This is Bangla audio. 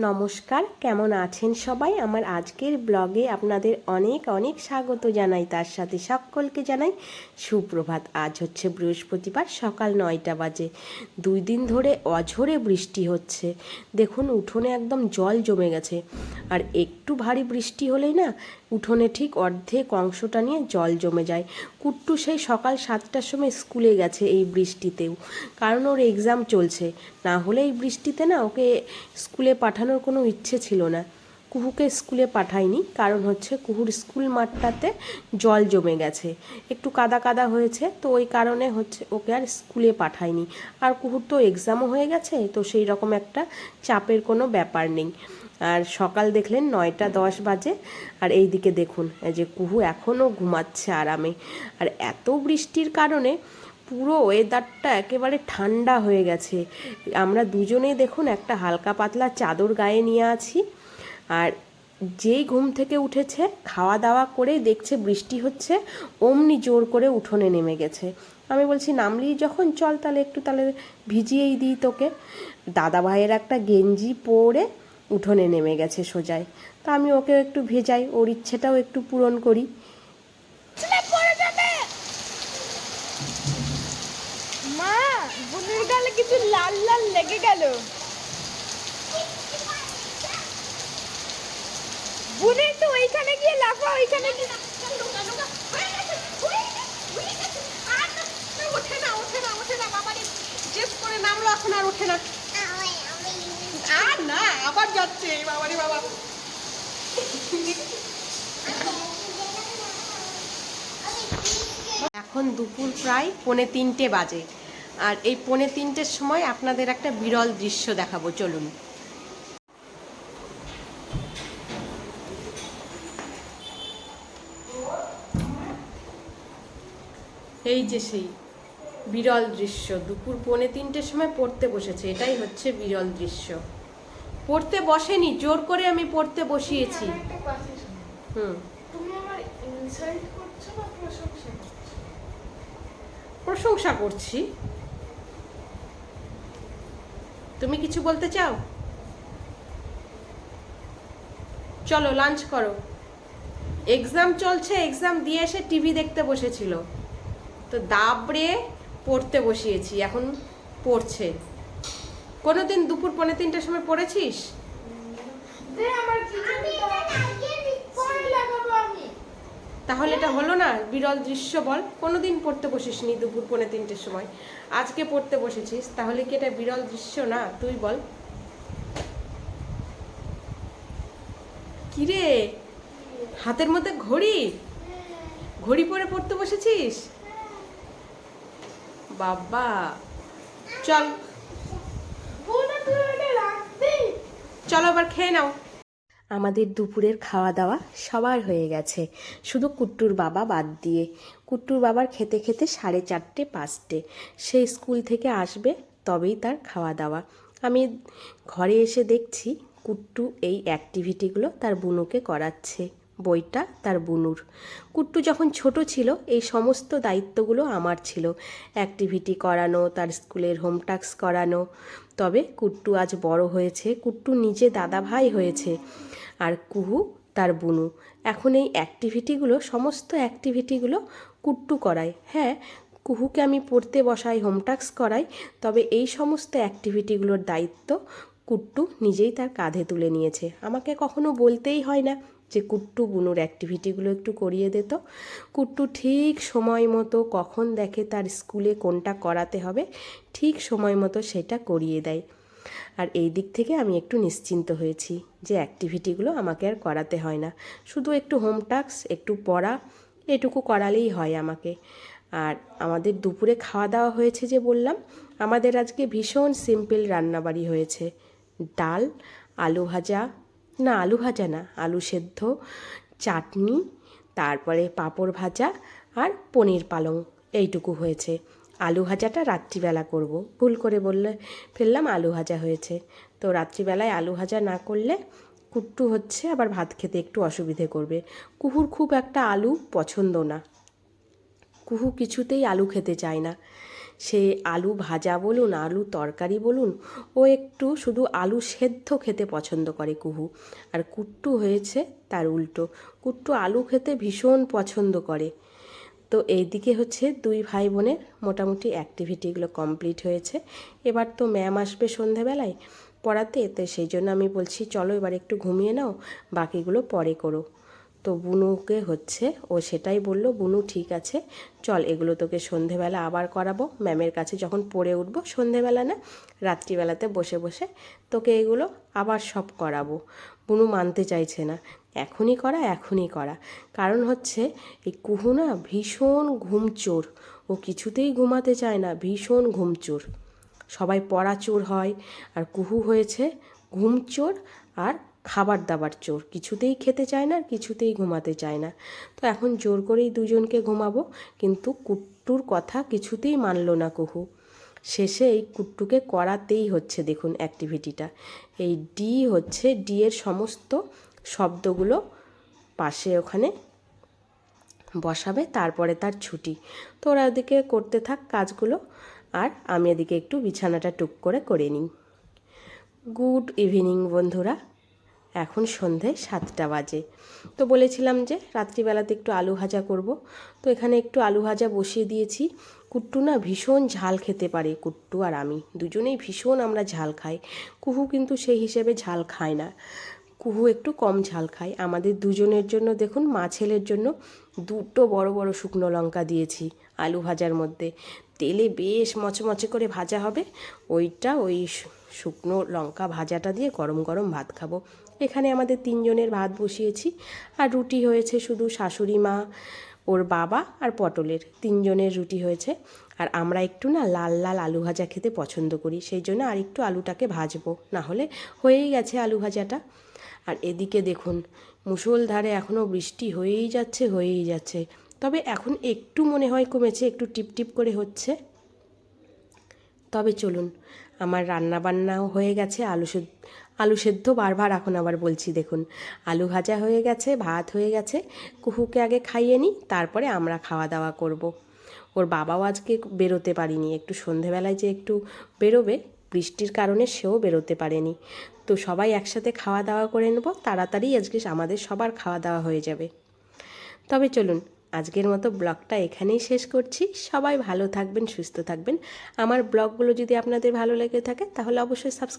নমস্কার, কেমন আছেন সবাই? আমার আজকের ব্লগে আপনাদের অনেক অনেক স্বাগত জানাই। তার সাথে সকলকে জানাই সুপ্রভাত। আজ হচ্ছে বৃহস্পতিবার, সকাল নয়টা বাজে। দুই দিন ধরে অঝরে বৃষ্টি হচ্ছে। দেখুন, উঠোনে একদম জল জমে গেছে। আর একটু ভারী বৃষ্টি হলেই না উঠোনে ঠিক অর্ধেক অংশটা নিয়ে জল জমে যায়। কুট্টু সেই সকাল সাতটার সময় স্কুলে গেছে এই বৃষ্টিতেও। কারণ ওর এক্সাম চলছে। না হলে এই বৃষ্টিতে না ওকে স্কুলে পাঠানোর কোনো ইচ্ছে ছিল না। কুহুকে স্কুলে পাঠায়নি। কারণ হচ্ছে কুহুর স্কুল মাঠটাতে জল জমে গেছে। একটু কাদা কাদা হয়েছে। তো ওই কারণে হচ্ছে ওকে আর স্কুলে পাঠায়নি। আর কুহুর তো এক্সামও হয়ে গেছে। তো সেই রকম একটা চাপের কোনো ব্যাপার নেই। আর সকাল দেখলেন নয়টা দশ বাজে। আর এই দিকে দেখুন যে কুহু এখনও ঘুমাচ্ছে আরামে। আর এত বৃষ্টির কারণে পুরো ওয়েদারটা একেবারে ঠান্ডা হয়ে গেছে। আমরা দুজনেই দেখুন একটা হালকা পাতলা চাদর গায়ে নিয়ে আছি। আর যেই ঘুম থেকে উঠেছে খাওয়া দাওয়া করে দেখছে বৃষ্টি হচ্ছে, অমনি জোর করে উঠোনে নেমে গেছে। আমি বলছি, নামলি যখন, চল তাহলে একটু তাহলে ভিজিয়েই দিই তোকে। দাদা ভাইয়ের একটা গেঞ্জি পরে উঠোনে নেমে গেছে সোজায়। তা আমি ওকে একটু ভেজাই ওর ইচ্ছেটাও একটু পূরণ করি। মা বুনুর গালে কিছু লাল লাল লেগে গেল। বুনে তো ওইখানে গিয়ে লাফা ওইখানে গিয়ে ওঠে না ওঠে না ওঠে না বাবারে। জেস করে নামলো এখন আর ওঠে না। না এখন দুপুর প্রায় পৌনে তিনটে বাজে। আর এই পৌনে তিনটের সময় আপনাদের একটা বিরল দৃশ্য দেখাবো, চলুন। এই যে সেই বিরল দৃশ্য, দুপুর পৌনে তিনটের সময় পড়তে বসেছে, এটাই হচ্ছে বিরল দৃশ্য। পড়তে বসেনি জোর করে আমি পড়তে বসিয়েছি। হুম। তুমি আমার ইনসাল্ট করছ না প্রশংসা প্রশংসা করছি। তুমি কিছু বলতে চাও? চলো লাঞ্চ করো। এক্সাম চলছে এক্সাম দিয়ে এসে টিভি দেখতে বসেছিল। তো দাবড়ে পড়তে বসিয়েছি এখন পড়ছে। কোনোদিন দুপুর পৌনে তিনটার সময় পড়েছিস? তাহলে এটা হলো না বিরল দৃশ্য বল। কোনোদিন পড়তে বসিস নি দুপুর পৌনে তিনটের সময়। আজকে পড়তে বসেছিস তাহলে কি এটা বিরল দৃশ্য না? তুই বল। কিরে হাতের মধ্যে ঘড়ি? ঘড়ি পরে পড়তে বসেছিস? বাবা। চল বুনা তুই ওটা রাখবি চলো আবার খেয়ে নাও। আমাদের দুপুরের খাওয়া দাওয়া সবার হয়ে গেছে। শুধু কুট্টুর বাবা বাদ দিয়ে। কুট্টুর বাবার খেতে খেতে সাড়ে চারটে, পাঁচটে। সে স্কুল থেকে আসবে, তবেই তার খাওয়া দাওয়া। আমি ঘরে এসে দেখছি কুট্টু এই অ্যাক্টিভিটিগুলো তার বুনুকে করাচ্ছে। বইটা তার বুনুর। কুট্টু যখন ছোট ছিল, এই সমস্ত দায়িত্বগুলো আমার ছিল। অ্যাক্টিভিটি করানো, তার স্কুলের হোম করানো। তবে কুট্টু আজ বড় হয়েছে, কুট্টু নিজে দাদা ভাই হয়েছে, আর কুহু তার বুনু। এখন এই অ্যাক্টিভিটিগুলো সমস্ত অ্যাক্টিভিটিগুলো কুট্টু করায়। হ্যাঁ কুহুকে আমি পড়তে বসাই হোম করাই, তবে এই সমস্ত অ্যাক্টিভিটিগুলোর দায়িত্ব কুট্টু নিজেই তার কাঁধে তুলে নিয়েছে। আমাকে কখনো বলতেই হয় না যে কুট্টু বুনুর অ্যাক্টিভিটিগুলো একটু করিয়ে দিত। কুট্টু ঠিক সময় মতো কখন দেখে তার স্কুলে কোনটা করাতে হবে, ঠিক সময় মতো সেটা করিয়ে দেয়। আর এই দিক থেকে আমি একটু নিশ্চিন্ত হয়েছি যে অ্যাক্টিভিটিগুলো আমাকে আর করাতে হয় না। শুধু একটু হোম টাস্ক একটু পড়া, এটুকু করালেই হয় আমাকে। আর আমাদের দুপুরে খাওয়া দাওয়া হয়েছে যে বললাম, আমাদের আজকে ভীষণ সিম্পল রান্নাবাড়ি হয়েছে। ডাল, আলু ভাজা না, আলু ভাজা না। আলু সেদ্ধ, চাটনি, তারপরে পাঁপড় ভাজা আর পনির পালং এইটুকু হয়েছে। আলু ভাজাটা রাত্রিবেলা করব। ভুল করে বললে ফেললাম, আলু ভাজা হয়েছে। তো রাত্রিবেলায় আলু ভাজা না করলে কুট্টু হচ্ছে, আবার ভাত খেতে একটু অসুবিধে করবে। কুহুর খুব একটা আলু পছন্দ না। কুহু কিছুতেই আলু খেতে চায় না। সে আলু ভাজা বলুন, আলু তরকারি বলুন, ও একটু শুধু আলু সেদ্ধ খেতে পছন্দ করে কুহু। আর কুট্টু হয়েছে তার উল্টো। কুট্টু আলু খেতে ভীষণ পছন্দ করে। তো এইদিকে হচ্ছে দুই ভাই বোনের মোটামুটি অ্যাক্টিভিটিগুলো কমপ্লিট হয়েছে। এবার তো ম্যাম আসবে সন্ধেবেলায় পড়াতে, তো সেই জন্য আমি বলছি, চলো এবার একটু ঘুমিয়ে নাও, বাকিগুলো পরে করো। তো বুনুকে হচ্ছে, ও সেটাই বলল, বুনু, ঠিক আছে, চল, এগুলো তোকে সন্ধেবেলা আবার করাবো। ম্যামের কাছে যখন পড়ে উঠবো, সন্ধেবেলা না, রাত্রিবেলাতে বসে বসে তোকে এগুলো আবার সব করাবো। বুনু মানতে চাইছে না, এখনই করা এখনই করা। কারণ হচ্ছে, এই কুহু না ভীষণ ঘুমচোর। ও কিছুতেই ঘুমাতে চায় না, ভীষণ ঘুমচোর। সবাই পড়া চোর হয়, আর কুহু হয়েছে ঘুমচোর আর খাবার দাবার চোর। কিছুতেই খেতে চায় না, কিছুতেই ঘুমাতে চায় না। তো এখন জোর করেই দুজনকে ঘুমাবো, কিন্তু কুট্টুর কথা কিছুতেই মানলো না কুহু। শেষে এই কুট্টুকে করাতেই হচ্ছে দেখুন অ্যাক্টিভিটিটা এই ডি হচ্ছে ডি এর সমস্ত শব্দগুলো পাশে ওখানে বসাবে, তারপরে তার ছুটি। তো ওরা ওদিকে করতে থাক কাজগুলো, আর আমি এদিকে একটু বিছানাটা টুক করে করে নিই। গুড ইভিনিং বন্ধুরা। এখন সন্ধে সাতটা বাজে। তো বলেছিলাম যে রাত্রিবেলাতে একটু আলু ভাজা করব। তো এখানে একটু আলু ভাজা বসিয়ে দিয়েছি। কুট্টু না ভীষণ ঝাল খেতে পারে, কুট্টু আর আমি। দুজনেই ভীষণ আমরা ঝাল খাই। কুহু কিন্তু সেই হিসেবে ঝাল খায় না। কুহু একটু কম ঝাল খায়। আমাদের দুজনের জন্য দেখুন, মা ছেলের জন্য দুটো বড় বড় শুকনো লঙ্কা দিয়েছি আলু ভাজার মধ্যে। তেলে বেশ মচমচে করে ভাজা হবে। ওইটা ওই শুকনো লঙ্কা ভাজাটা দিয়ে গরম গরম ভাত খাব। এখানে আমাদের তিনজনের ভাত বসিয়েছি। আর রুটি হয়েছে শুধু শাশুড়ি মা, ওর বাবা আর পটলের। তিনজনের রুটি হয়েছে। আর আমরা একটু না লাল লাল আলু ভাজা খেতে পছন্দ করি। সেই জন্য আর একটু আলুটাকে ভাজবো। না হলে হয়েই গেছে আলু ভাজাটা। আর এদিকে দেখুন মুষলধারে এখনও বৃষ্টি হয়েই যাচ্ছে হয়েই যাচ্ছে। তবে এখন একটু মনে হয় কমেছে, একটু টিপ টিপ করে হচ্ছে। তবে চলুন আমার রান্না বান্নাও হয়ে গেছে, আলু আলু সেদ্ধ বারবার এখন আবার বলছি, দেখুন। আলু ভাজা হয়ে গেছে, ভাত হয়ে গেছে, কুহুকে আগে খাইয়ে নিই, তারপরে আমরা খাওয়া দাওয়া করব। ওর বাবাও আজকে বেরোতে পারিনি, একটু সন্ধেবেলায় যে একটু বেরোবে, বৃষ্টির কারণে সেও বেরোতে পারেনি। তো সবাই একসাথে খাওয়া দাওয়া করে নেব তাড়াতাড়ি আজকে আমাদের সবার খাওয়া দাওয়া হয়ে যাবে। তবে চলুন আজকের মতো ব্লগটা এখানেই শেষ করছি। সবাই ভালো থাকবেন, সুস্থ থাকবেন। আমার ব্লগগুলো যদি আপনাদের ভালো লেগে থাকে, তাহলে অবশ্যই সাবস্ক্রাইব